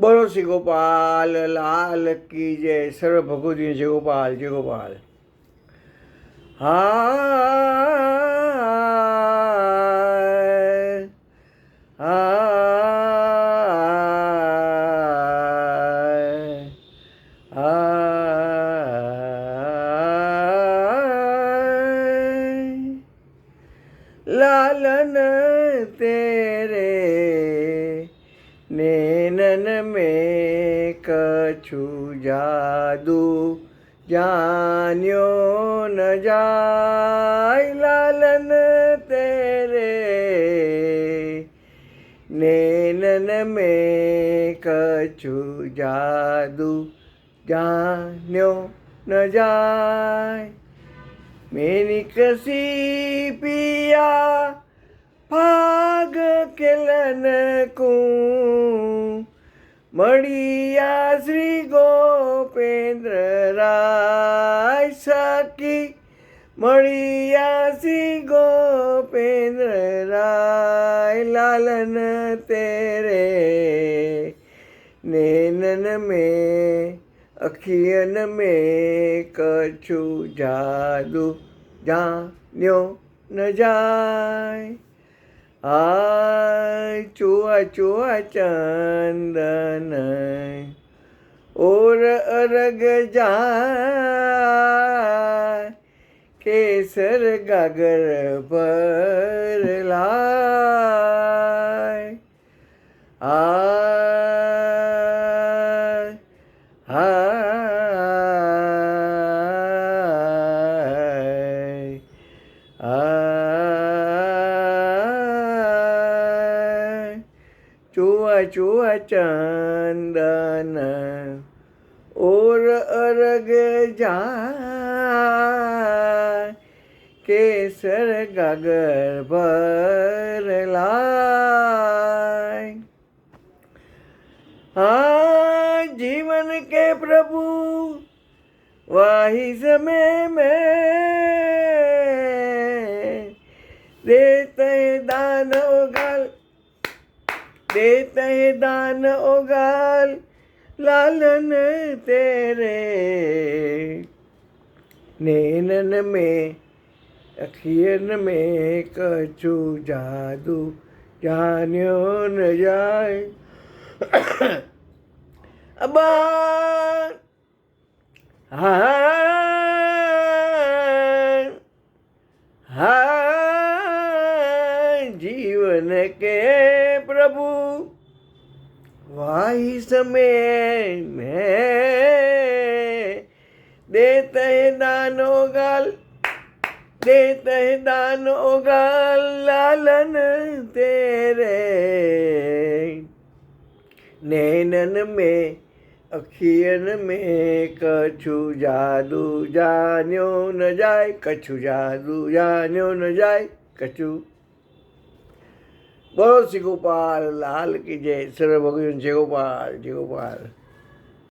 बोलो श्री गोपाल लाल की जय सर्व भगवती जय गोपाल जय गोपाल हा लालन तेरे નૈનન મેં કછું જાદુ, જાન્યો ન જાય લાલન તેરે. નૈનન મેં કછું જાદુ, જાન્યો ન જાય. મેરી કસી પિયા ભાગ કેલન કું મળ્યા શ્રી ગોપેન્દ્ર રાય સખી મળ્યા શ્રી ગોપેન્દ્ર રાય લાલન તેરે. નેનન મે, અખિયન મે કછું જાદુ જાન્યો ન જાય. આ चोआ चोआ चंदन और अरग जा केसर गागर पर ला अचुव चंदन और अर्घ जा केसर गगर भर लाए हाँ, जीवन के प्रभु वाही समय में देते दानव गल देते हैं दान ओगाल, लालन तेरे। नैनन में, अखियन में कछु जादू जान्यो न जाए। अबा हाँ हाँ जीवन वाही समय में। देते हैं दानो गाल, देते हैं दानो गाल, लालन तेरे। नैनन में, अखियन में कछु जादू जान्यो न जाए कछु जादू जान्यो न जाए बोलो श्री गोपाल लाल की जय सर्व भगवान जय गोपाल जय गोपाल